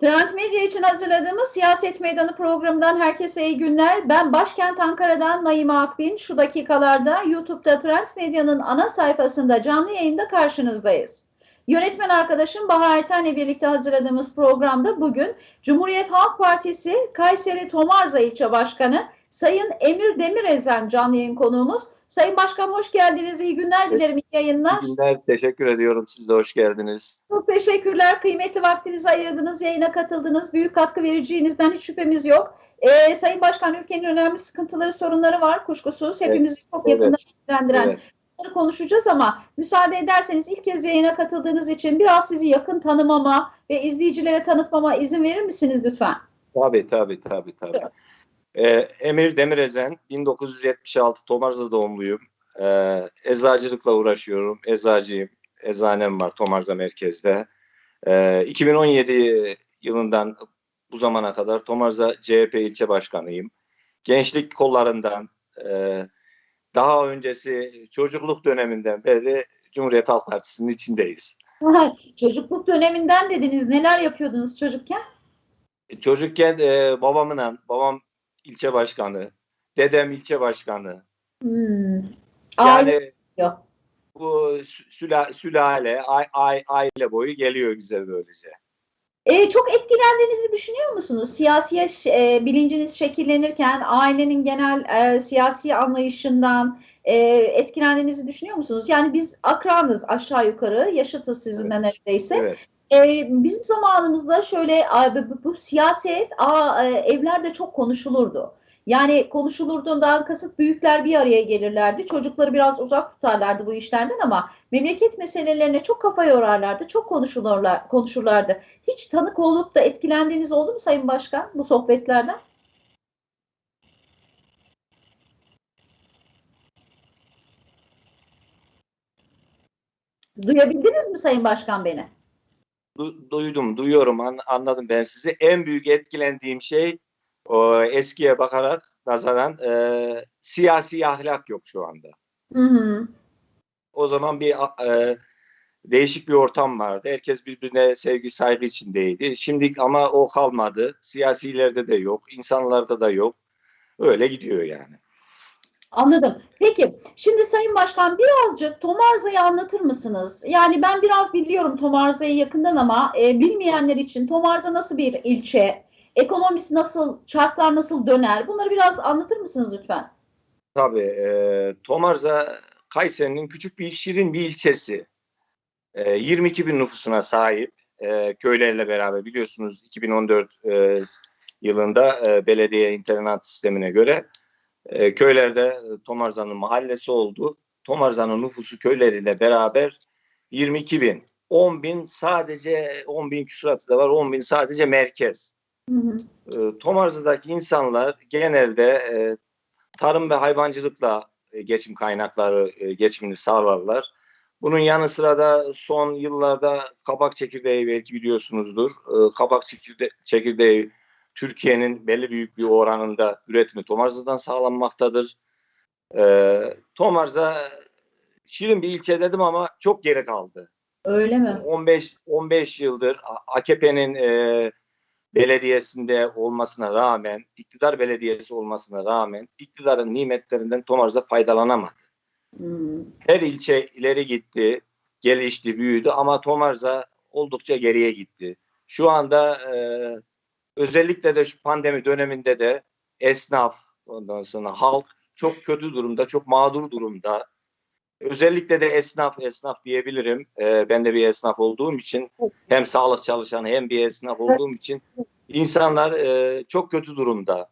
Trend Medya için hazırladığımız Siyaset Meydanı programından herkese iyi günler. Ben başkent Ankara'dan Naime Akbin. Şu dakikalarda YouTube'da Trend Medya'nın ana sayfasında canlı yayında karşınızdayız. Yönetmen arkadaşım Bahar Erten'le birlikte hazırladığımız programda bugün Cumhuriyet Halk Partisi Kayseri Tomarza İlçe Başkanı Sayın Emir Demirezen canlı yayın konuğumuz. Sayın Başkan hoş geldiniz. İyi günler dilerim. İyi yayınlar. İyi günler. Teşekkür ediyorum. Siz de hoş geldiniz. Çok teşekkürler. Kıymetli vaktinizi ayırdınız, yayına katıldınız. Büyük katkı vereceğinizden hiç şüphemiz yok. Ee, Sayın Başkan ülkenin önemli sıkıntıları, sorunları var kuşkusuz. Hepimizi çok yakından evet. ilgilendiren Evet. bunları konuşacağız ama müsaade ederseniz ilk kez yayına katıldığınız için biraz sizi yakın tanımama ve izleyicilere tanıtmama izin verir misiniz lütfen? Tabii tabii tabii tabii. Ee, Emir Demirezen, 1976 Tomarza doğumluyum. Ee, eczacılıkla uğraşıyorum. Eczacıyım. Eczanem var Tomarza merkezde. Ee, 2017 yılından bu zamana kadar Tomarza CHP ilçe başkanıyım. Gençlik kollarından e, daha öncesi çocukluk döneminden beri Cumhuriyet Halk Partisi'nin içindeyiz. Çocukluk döneminden dediniz. Neler yapıyordunuz çocukken? Çocukken e, babamla, babam ilçe başkanı, dedem ilçe başkanı. Hmm. Aile Yani yok. bu sü- süla, sülale, ay, aile boyu geliyor bize böylece. Ee, çok etkilendiğinizi düşünüyor musunuz? Siyasi e, bilinciniz şekillenirken ailenin genel e, siyasi anlayışından e, etkilendiğinizi düşünüyor musunuz? Yani biz akranız aşağı yukarı, yaşıtız sizinle neredeyse. Evet. E, bizim zamanımızda şöyle bu, bu siyaset a, e, evlerde çok konuşulurdu. Yani konuşulurduğundan kasıt büyükler bir araya gelirlerdi. Çocukları biraz uzak tutarlardı bu işlerden ama memleket meselelerine çok kafa yorarlardı. Çok konuşulurlar, konuşurlardı. Hiç tanık olup da etkilendiğiniz oldu mu Sayın Başkan bu sohbetlerden? Duyabildiniz mi Sayın Başkan beni? Du- duydum, duyuyorum, an- anladım ben sizi. En büyük etkilendiğim şey o eskiye bakarak nazaran e, siyasi ahlak yok şu anda. Hı hı. O zaman bir e, değişik bir ortam vardı. Herkes birbirine sevgi saygı içindeydi. Şimdi ama o kalmadı. Siyasilerde de yok, insanlarda da yok. Öyle gidiyor yani. Anladım. Peki, şimdi Sayın Başkan birazcık Tomarza'yı anlatır mısınız? Yani ben biraz biliyorum Tomarza'yı yakından ama e, bilmeyenler için Tomarza nasıl bir ilçe? Ekonomisi nasıl, çarklar nasıl döner? Bunları biraz anlatır mısınız lütfen? Tabii. E, Tomarza Kayseri'nin küçük bir şirin bir ilçesi. E, 22 bin nüfusuna sahip. E, köylerle beraber biliyorsunuz 2014 e, yılında e, belediye internat sistemine göre e, köylerde Tomarza'nın mahallesi oldu. Tomarza'nın nüfusu köyleriyle beraber 22 bin. 10 bin sadece 10 bin küsuratı da var. 10 bin sadece merkez. Hı hı. E, Tomarza'daki insanlar genelde e, tarım ve hayvancılıkla e, geçim kaynakları e, geçimini sağlarlar. Bunun yanı sıra da son yıllarda kabak çekirdeği belki biliyorsunuzdur. E, kabak çekirde çekirdeği Türkiye'nin belli büyük bir oranında üretimi Tomarza'dan sağlanmaktadır. E, Tomarza şirin bir ilçe dedim ama çok geri kaldı. Öyle mi? 15 15 yıldır AKP'nin e, belediyesinde olmasına rağmen, iktidar belediyesi olmasına rağmen iktidarın nimetlerinden Tomarza faydalanamadı. Hmm. Her ilçe ileri gitti, gelişti, büyüdü ama Tomarza oldukça geriye gitti. Şu anda e, özellikle de şu pandemi döneminde de esnaf, ondan sonra halk çok kötü durumda, çok mağdur durumda. Özellikle de esnaf, esnaf diyebilirim. E, ben de bir esnaf olduğum için hem sağlık çalışanı hem bir esnaf olduğum için insanlar e, çok kötü durumda.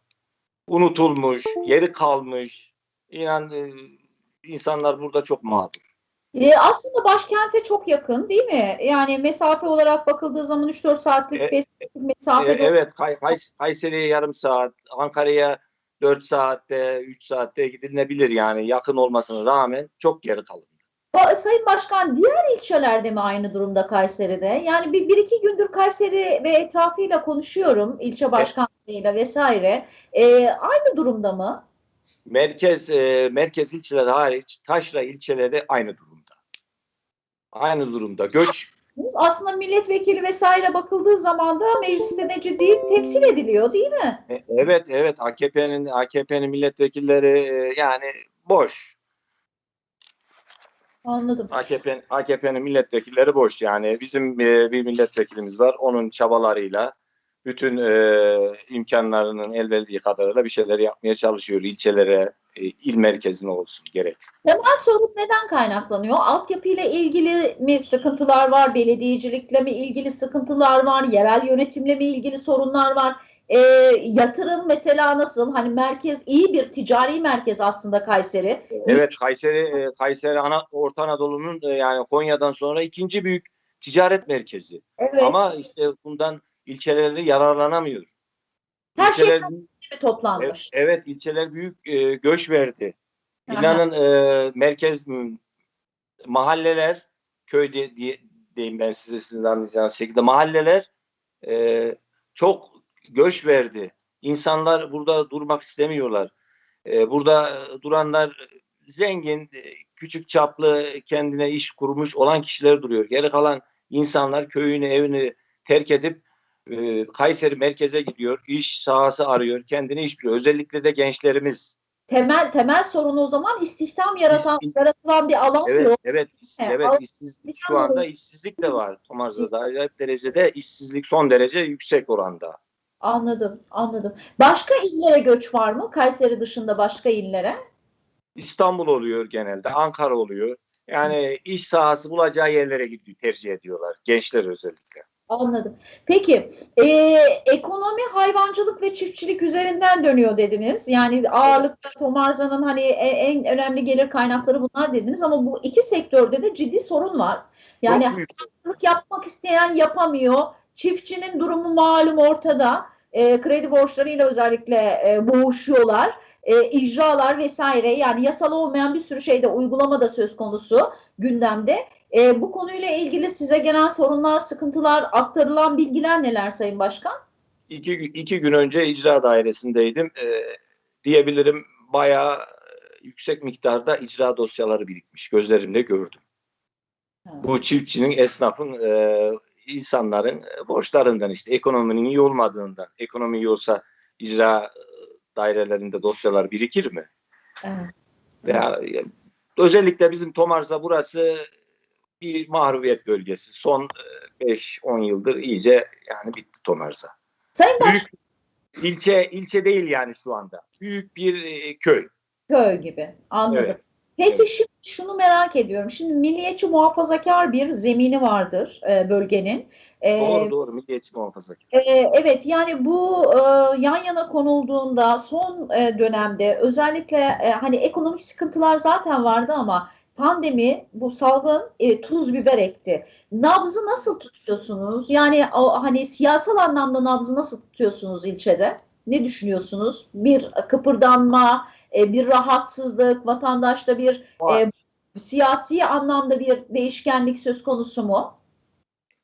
Unutulmuş, yeri kalmış. İnan e, insanlar burada çok mağdur. E, aslında başkente çok yakın değil mi? Yani mesafe olarak bakıldığı zaman 3-4 saatlik E, mesafe. E, evet, Kay- Kays- Kayseri'ye yarım saat, Ankara'ya 4 saatte, 3 saatte gidilebilir yani yakın olmasına rağmen çok geri kalındı. Ba- Sayın Başkan diğer ilçelerde mi aynı durumda Kayseri'de? Yani bir, bir iki gündür Kayseri ve etrafıyla konuşuyorum ilçe başkanlığıyla vesaire. E, aynı durumda mı? Merkez e, merkez ilçeler hariç taşra ilçeleri aynı durumda. Aynı durumda. Göç. Aslında milletvekili vesaire bakıldığı zaman da mecliste de ciddi temsil ediliyor değil mi? E, Evet evet AKP'nin AKP'nin milletvekilleri e, yani boş. Anladım. AKP'nin AKP'nin milletvekilleri boş yani bizim e, bir milletvekilimiz var onun çabalarıyla bütün e, imkanlarının el verdiği kadarıyla bir şeyler yapmaya çalışıyor ilçelere e, il merkezine olsun gerek. Temel sorun neden kaynaklanıyor? Altyapıyla ilgili mi sıkıntılar var? Belediyecilikle mi ilgili sıkıntılar var? Yerel yönetimle mi ilgili sorunlar var? Ee, yatırım mesela nasıl? Hani merkez iyi bir ticari merkez aslında Kayseri. Evet Kayseri e, Kayseri Orta Anadolu'nun e, yani Konya'dan sonra ikinci büyük ticaret merkezi. Evet. Ama işte bundan ilçeleri yararlanamıyor. Her şey İlçeler- mi Evet, toplanmış? evet ilçeler büyük e, göç verdi. İnanın e, merkez mahalleler köy diye, diye diyeyim ben size sizin anlayacağınız şekilde mahalleler e, çok göç verdi. İnsanlar burada durmak istemiyorlar. E, burada duranlar zengin, e, küçük çaplı kendine iş kurmuş olan kişiler duruyor. Geri kalan insanlar köyünü, evini terk edip e, Kayseri merkeze gidiyor. iş sahası arıyor. Kendini iş buluyor. Özellikle de gençlerimiz. Temel temel sorun o zaman istihdam yaratan İsti- yaratılan bir alan Evet, yok. evet, iş- Evet, evet. işsizlik şu anda işsizlik de var. Tomarza'da acayip derecede işsizlik son derece yüksek oranda. Anladım, anladım. Başka illere göç var mı? Kayseri dışında başka illere? İstanbul oluyor genelde, Ankara oluyor. Yani iş sahası bulacağı yerlere gidiyor, tercih ediyorlar. Gençler özellikle. Anladım. Peki, e, ekonomi hayvancılık ve çiftçilik üzerinden dönüyor dediniz. Yani ağırlıkta Tomarza'nın hani e- en önemli gelir kaynakları bunlar dediniz ama bu iki sektörde de ciddi sorun var. Yani hayvancılık yapmak isteyen yapamıyor. Çiftçinin durumu malum ortada. E, kredi borçlarıyla özellikle e, boğuşuyorlar. E, icralar vesaire yani yasal olmayan bir sürü şeyde uygulama da söz konusu gündemde. E, bu konuyla ilgili size gelen sorunlar, sıkıntılar, aktarılan bilgiler neler Sayın Başkan? İki, iki gün önce icra dairesindeydim. Ee, diyebilirim bayağı yüksek miktarda icra dosyaları birikmiş. Gözlerimle gördüm. Bu çiftçinin, esnafın, e, insanların e, borçlarından işte ekonominin iyi olmadığından. Ekonomi iyi olsa icra e, dairelerinde dosyalar birikir mi? Evet. Veya, e, özellikle bizim Tomarza burası bir mahrubiyet bölgesi. Son e, 5-10 yıldır iyice yani bitti Tomarza. Sayın Başkan, Büyük ilçe ilçe değil yani şu anda. Büyük bir e, köy. köy gibi anladım. Evet. Peki Evet. şimdi şunu merak ediyorum. Şimdi milliyetçi muhafazakar bir zemini vardır e, bölgenin. E, Doğru doğru milliyetçi muhafazakar. Ee, Evet yani bu e, yan yana konulduğunda son e, dönemde özellikle e, hani ekonomik sıkıntılar zaten vardı ama pandemi bu salgın e, tuz biber ekti. Nabzı nasıl tutuyorsunuz? Yani o hani siyasal anlamda nabzı nasıl tutuyorsunuz ilçede? Ne düşünüyorsunuz? Bir kıpırdanma, e, bir rahatsızlık, vatandaşta bir Var. e, siyasi anlamda bir değişkenlik söz konusu mu?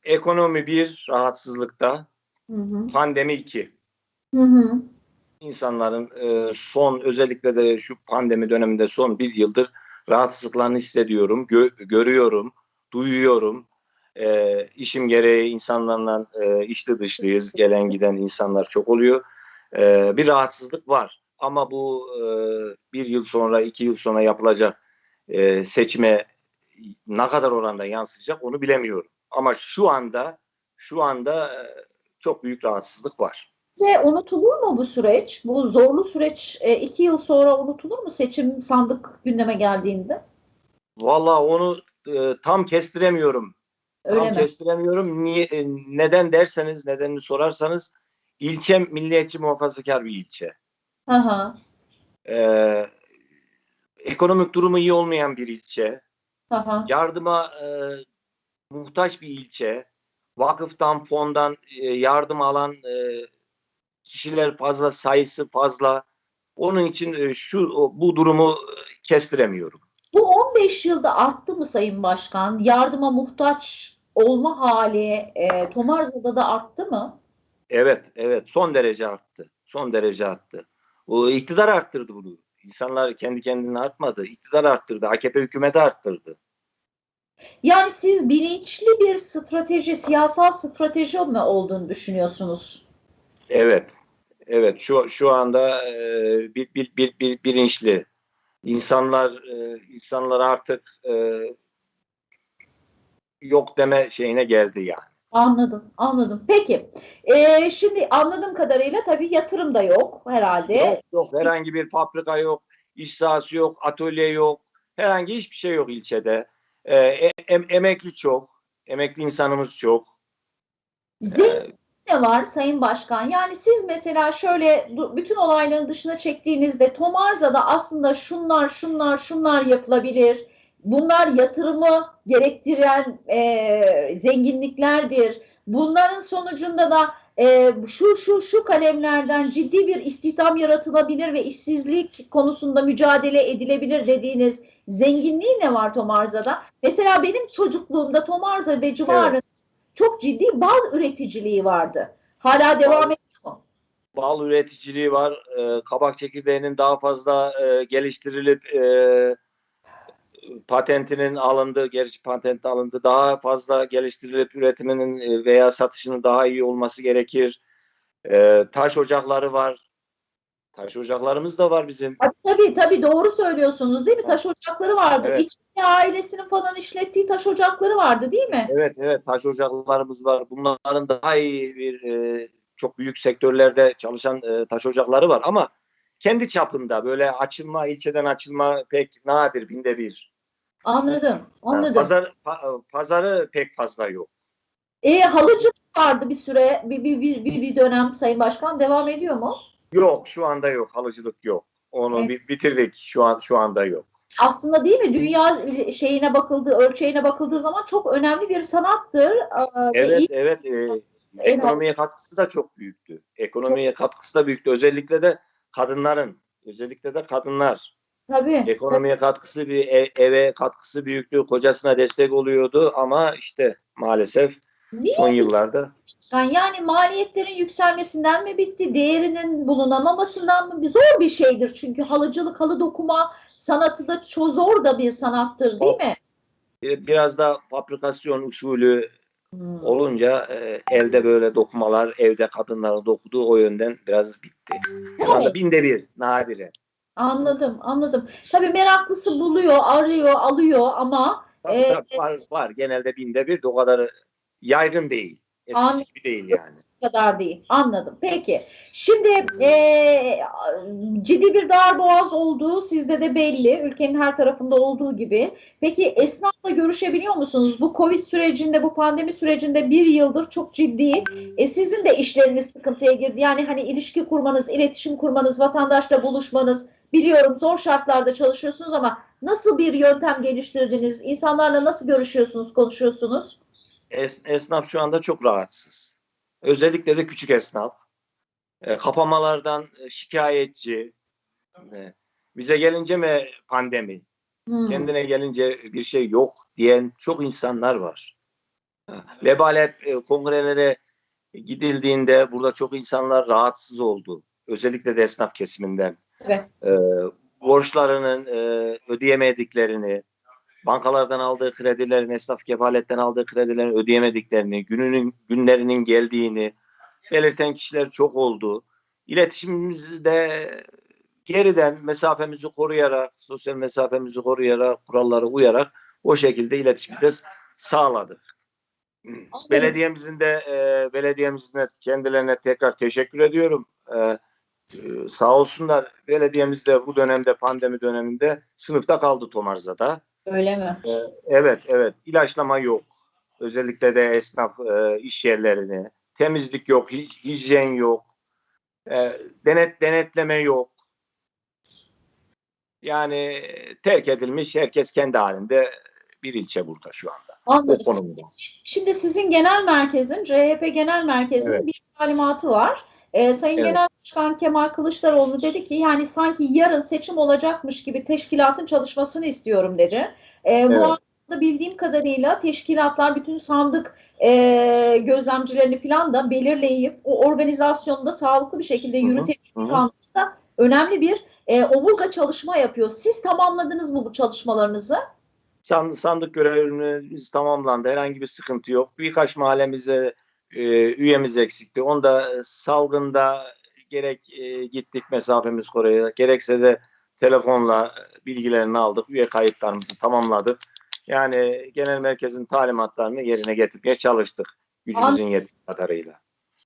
Ekonomi bir rahatsızlıkta, Hı hı. pandemi iki. Hı hı. İnsanların e, son özellikle de şu pandemi döneminde son bir yıldır rahatsızlıklarını hissediyorum, gö- görüyorum, duyuyorum. E, işim gereği insanlarla e, içli dışlıyız, gelen giden insanlar çok oluyor. E, bir rahatsızlık var ama bu e, bir yıl sonra, iki yıl sonra yapılacak e, seçime ne kadar oranda yansıyacak onu bilemiyorum. Ama şu anda şu anda e, çok büyük rahatsızlık var. Sizce unutulur mu bu süreç? Bu zorlu süreç e, iki yıl sonra unutulur mu seçim sandık gündeme geldiğinde? Vallahi onu e, tam kestiremiyorum. Öyle tam mi? kestiremiyorum. Niye, e, neden derseniz, nedenini sorarsanız ilçem milliyetçi muhafazakar bir ilçe. Hı hı. E, ekonomik durumu iyi olmayan bir ilçe. Hı. Yardıma e, muhtaç bir ilçe. Vakıftan, fondan e, yardım alan e, kişiler fazla, sayısı fazla. Onun için e, şu bu durumu e, kestiremiyorum. Bu 15 yılda arttı mı Sayın Başkan? Yardıma muhtaç olma hali e, Tomarza'da da arttı mı? Evet, evet. Son derece arttı. Son derece arttı. O iktidar arttırdı bunu. İnsanlar kendi kendine artmadı. İktidar arttırdı. AKP hükümeti arttırdı. Yani siz bilinçli bir strateji, siyasal strateji mi olduğunu düşünüyorsunuz? Evet. Evet şu şu anda e, bir, bir, bir, bir bilinçli insanlar e, insanlar artık e, yok deme şeyine geldi yani. Anladım, anladım. Peki, ee, şimdi anladığım kadarıyla tabii yatırım da yok herhalde. Yok yok herhangi bir fabrika yok, iş sahası yok, atölye yok. Herhangi hiçbir şey yok ilçede. E, em- emekli çok. Emekli insanımız çok. Zengin de var Sayın Başkan. Yani siz mesela şöyle bütün olayların dışına çektiğinizde Tomarza'da aslında şunlar, şunlar, şunlar yapılabilir. Bunlar yatırımı gerektiren e, zenginliklerdir. Bunların sonucunda da e, şu şu şu kalemlerden ciddi bir istihdam yaratılabilir ve işsizlik konusunda mücadele edilebilir dediğiniz zenginliği ne var Tomarza'da? Mesela benim çocukluğumda Tomarza ve civarı çok ciddi bal üreticiliği vardı. Hala devam ediyor. bal üreticiliği var. E, kabak çekirdeğinin daha fazla e, geliştirilip e, patentinin alındığı, gerçi patent alındı, daha fazla geliştirilip üretiminin e, veya satışının daha iyi olması gerekir. E, taş ocakları var. Taş ocaklarımız da var bizim. Tabii, Tabii doğru söylüyorsunuz değil mi? Taş ocakları vardı. Evet. İçki ailesinin falan işlettiği taş ocakları vardı değil mi? Evet evet taş ocaklarımız var. Bunların daha iyi bir e, çok büyük sektörlerde çalışan e, taş ocakları var ama kendi çapında böyle açılma ilçeden açılma pek nadir binde bir. Anladım. Anladım. Pazar, pa- pazarı pek fazla yok. E, halıcılık vardı bir süre, bir, bir, bir, bir dönem Sayın Başkan devam ediyor mu? Yok şu anda yok halıcılık yok. Onu Evet. bi- bitirdik şu an şu anda yok. Aslında değil mi? Dünya şeyine bakıldığı, ölçeğine bakıldığı zaman çok önemli bir sanattır. Ve Evet evet e, ekonomiye katkısı da çok büyüktü. Ekonomiye katkısı da büyüktü. Özellikle de kadınların özellikle de kadınlar Tabii. ekonomiye katkısı bir e- eve katkısı büyüktü. Kocasına destek oluyordu ama işte maalesef Niye son yıllarda Yani, yani maliyetlerin yükselmesinden mi bitti, değerinin bulunamamasından mı? Zor bir şeydir çünkü halıcılık, halı dokuma sanatı da çok zor da bir sanattır değil mi? bir- biraz da fabrikasyon usulü Hmm. olunca e, elde böyle dokumalar evde kadınların dokuduğu o yönden biraz bitti. Şu anda binde bir nadire. Anladım, anladım. Tabii meraklısı buluyor, arıyor, alıyor ama Tabii, Ee, tabii, var, var genelde binde bir de o kadar yaygın değil. Eskisi Anladım. gibi değil yani. bu kadar değil. Anladım. Peki. Şimdi eee, ciddi bir darboğaz olduğu sizde de belli. Ülkenin her tarafında olduğu gibi. Peki esnafla görüşebiliyor musunuz? Bu Covid sürecinde, bu pandemi sürecinde bir yıldır çok ciddi. E, sizin de işleriniz sıkıntıya girdi. Yani hani ilişki kurmanız, iletişim kurmanız, vatandaşla buluşmanız. Biliyorum zor şartlarda çalışıyorsunuz ama nasıl bir yöntem geliştirdiniz? İnsanlarla nasıl görüşüyorsunuz, konuşuyorsunuz? Es, esnaf şu anda çok rahatsız. Özellikle de küçük esnaf. E, kapamalardan e, şikayetçi. E, bize gelince mi pandemi? Hmm. Kendine gelince bir şey yok diyen çok insanlar var. E, Lebalet e, kongrelere gidildiğinde burada çok insanlar rahatsız oldu. Özellikle de esnaf kesiminden. Evet. E, borçlarının e, ödeyemediklerini, bankalardan aldığı kredilerin, esnaf kefaletten aldığı kredilerin ödeyemediklerini, gününün günlerinin geldiğini belirten kişiler çok oldu. İletişimimizde geriden mesafemizi koruyarak, sosyal mesafemizi koruyarak, kurallara uyarak o şekilde iletişimi de sağladık. Belediyemizin de e, belediyemizin de kendilerine tekrar teşekkür ediyorum. E, e, sağ olsunlar belediyemiz de bu dönemde pandemi döneminde sınıfta kaldı Tomarza'da. Öyle mi? Evet, evet. İlaçlama yok. Özellikle de esnaf e, iş yerlerini. Temizlik yok, hij- hijyen yok. E, denet denetleme yok. Yani e, terk edilmiş, herkes kendi halinde bir ilçe burada şu anda. Anladım. Şimdi sizin genel merkezin, CHP genel merkezinin Evet. bir talimatı var. Ee, Sayın Evet. Genel Başkan Kemal Kılıçdaroğlu dedi ki yani sanki yarın seçim olacakmış gibi teşkilatın çalışmasını istiyorum dedi. Bu Evet. arada bildiğim kadarıyla teşkilatlar bütün sandık e, gözlemcilerini falan da belirleyip o organizasyonu da sağlıklı bir şekilde yürütebilmek anlamında önemli bir e, omurga çalışma yapıyor. Siz tamamladınız mı bu çalışmalarınızı? San- sandık görevimiz tamamlandı. Herhangi bir sıkıntı yok. Birkaç mahallemize e, üyemiz eksikti. Onda e, salgında gerek e, gittik mesafemiz oraya gerekse de telefonla bilgilerini aldık. Üye kayıtlarımızı tamamladık. Yani genel merkezin talimatlarını yerine getirmeye çalıştık. Gücümüzün yettiği kadarıyla.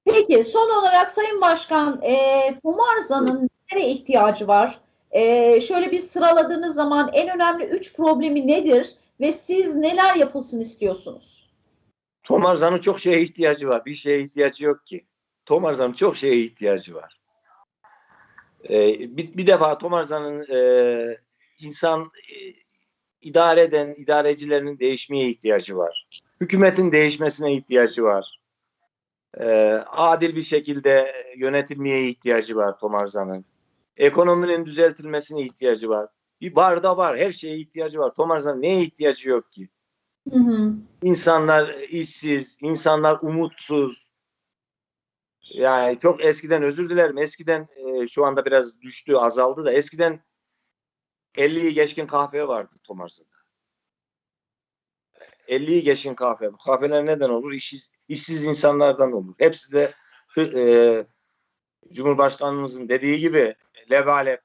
Peki son olarak Sayın Başkan, e, Tomarza'nın nereye ihtiyacı var? E, şöyle bir sıraladığınız zaman en önemli üç problemi nedir ve siz neler yapılsın istiyorsunuz? Tomarza'nın çok şeye ihtiyacı var. Bir şeye ihtiyacı yok ki. Tomarza'nın çok şeye ihtiyacı var. Ee, bir, bir defa Tomarza'nın e, insan e, idare eden idarecilerinin değişmeye ihtiyacı var. Hükümetin değişmesine ihtiyacı var. Ee, adil bir şekilde yönetilmeye ihtiyacı var Tomarza'nın. Ekonominin düzeltilmesine ihtiyacı var. Bir var da var. Her şeye ihtiyacı var. Tomarza'nın neye ihtiyacı yok ki? İnsanlar işsiz, insanlar umutsuz. Yani çok eskiden özür dilerim. Eskiden e, şu anda biraz düştü, azaldı da eskiden 50'yi geçkin kahve vardı Tomarza'da. 50'yi geçkin kahve. Kahveler neden olur? İşsiz, işsiz insanlardan olur. Hepsi de e, Cumhurbaşkanımızın dediği gibi lebalep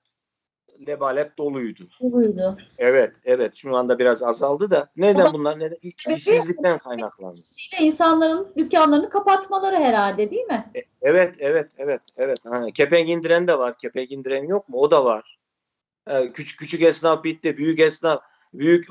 lebalep doluydu. Buydu. Evet, evet. Şu anda biraz azaldı da. Neden bunlar? Neden? İşsizlikten kaynaklandı. İnsanların dükkanlarını kapatmaları herhalde değil mi? E- Evet, evet, evet, evet. Ha, kepenk indiren de var. Kepenk indiren yok mu? O da var. Ee, küçük küçük esnaf bitti. Büyük esnaf, büyük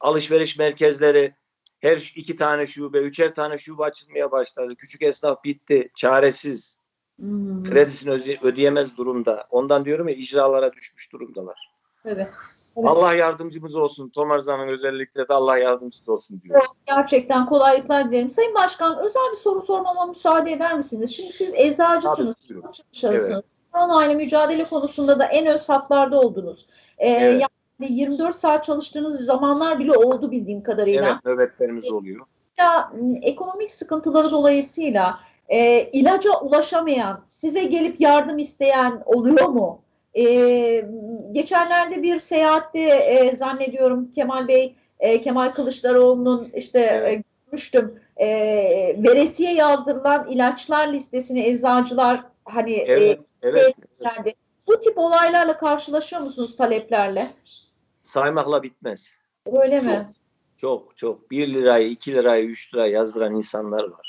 alışveriş merkezleri her iki tane şube, üçer tane şube açılmaya başladı. Küçük esnaf bitti. Çaresiz. Hmm, Kredisini öde- ödeyemez durumda. Ondan diyorum ya icralara düşmüş durumdalar. tabii. Evet. Allah yardımcımız olsun. Tomarza'nın özellikle de Allah yardımcısı olsun diyor. Gerçekten kolaylıklar dilerim. Sayın Başkan özel bir soru sormama müsaade eder misiniz? Şimdi siz eczacısınız, çalışanısınız. Korona ile mücadele konusunda da en öz saflarda oldunuz. Ee, Evet. Yani 24 saat çalıştığınız zamanlar bile oldu bildiğim kadarıyla. Evet, nöbetlerimiz oluyor. Ya, ekonomik sıkıntıları dolayısıyla e, ilaca ulaşamayan, size gelip yardım isteyen oluyor mu? E, geçenlerde bir seyahatte e, zannediyorum Kemal Bey, e, Kemal Kılıçdaroğlu'nun işte Evet. e, görmüştüm e, veresiye yazdırılan ilaçlar listesini eczacılar hani e, Evet, evet. evet. verdi. Bu tip olaylarla karşılaşıyor musunuz taleplerle? Saymakla bitmez. Öyle mi? Çok çok. 1 lirayı, 2 lirayı, 3 lirayı yazdıran insanlar var.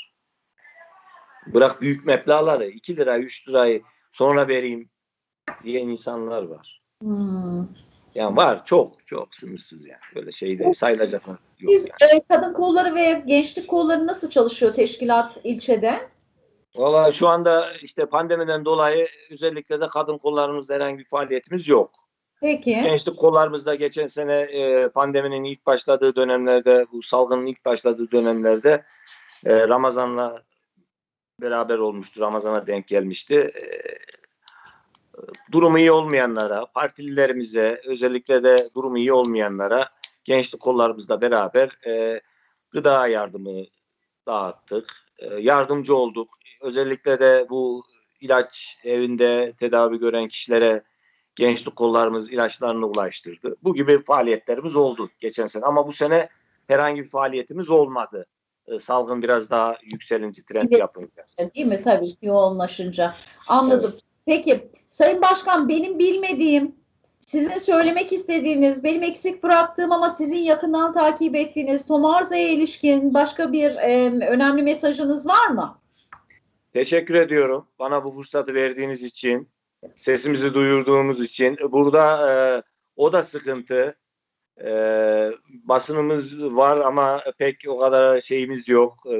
Bırak büyük meblağları 2 lirayı, 3 lirayı sonra vereyim diyen insanlar var. Hmm. Yani var çok çok sınırsız yani. Böyle şey değil. Sayılacak yok Siz yani. e, kadın kolları ve gençlik kolları nasıl çalışıyor teşkilat ilçede? Valla şu anda işte pandemiden dolayı özellikle de kadın kollarımızda herhangi bir faaliyetimiz yok. Peki. Gençlik kollarımızda geçen sene e, pandeminin ilk başladığı dönemlerde, bu salgının ilk başladığı dönemlerde e, Ramazan'la beraber olmuştu. Ramazan'a denk gelmişti. E, durumu iyi olmayanlara, partililerimize, özellikle de durumu iyi olmayanlara gençlik kollarımızla beraber e, gıda yardımı dağıttık. E, yardımcı olduk. Özellikle de bu ilaç evinde tedavi gören kişilere gençlik kollarımız ilaçlarını ulaştırdı. Bu gibi faaliyetlerimiz oldu geçen sene ama bu sene herhangi bir faaliyetimiz olmadı. Ee, Salgın biraz daha yükselince trend Evet. yapınca. Değil mi? Tabii yoğunlaşınca. Anladım. Peki Sayın Başkan benim bilmediğim, sizin söylemek istediğiniz, benim eksik bıraktığım ama sizin yakından takip ettiğiniz Tomarza'ya ilişkin başka bir e, önemli mesajınız var mı? Teşekkür ediyorum bana bu fırsatı verdiğiniz için, sesimizi duyurduğumuz için. Burada e, o da sıkıntı. E, basınımız var ama pek o kadar şeyimiz yok. E,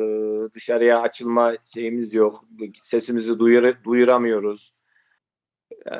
dışarıya açılma şeyimiz yok. Sesimizi duyur, duyuramıyoruz. E,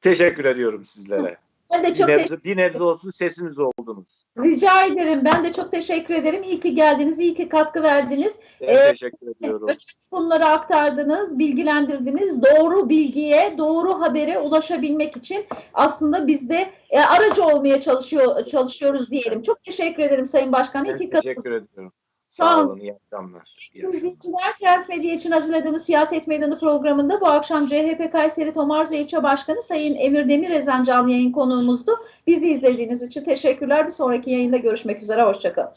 teşekkür ediyorum sizlere. Ben de Bir çok nebze, bir nebze olsun sesimiz oldunuz. rica ederim. Ben de çok teşekkür ederim. İyi ki geldiniz, iyi ki katkı verdiniz. Ben Evet. teşekkür ediyorum. Bunları aktardınız, bilgilendirdiniz. Doğru bilgiye, doğru habere ulaşabilmek için aslında biz de e, aracı olmaya çalışıyor çalışıyoruz diyelim. Çok teşekkür ederim Sayın Başkan. Ben İyi ki teşekkür ediyorum. Sağ olun. İyi akşamlar. İyi akşamlar. Trend Medya için hazırladığımız Siyaset Meydanı programında bu akşam CHP Kayseri Tomarza İlçe Başkanı Sayın Emir Demirezen canlı yayın konuğumuzdu. Bizi izlediğiniz için teşekkürler. Bir sonraki yayında görüşmek üzere. Hoşçakalın.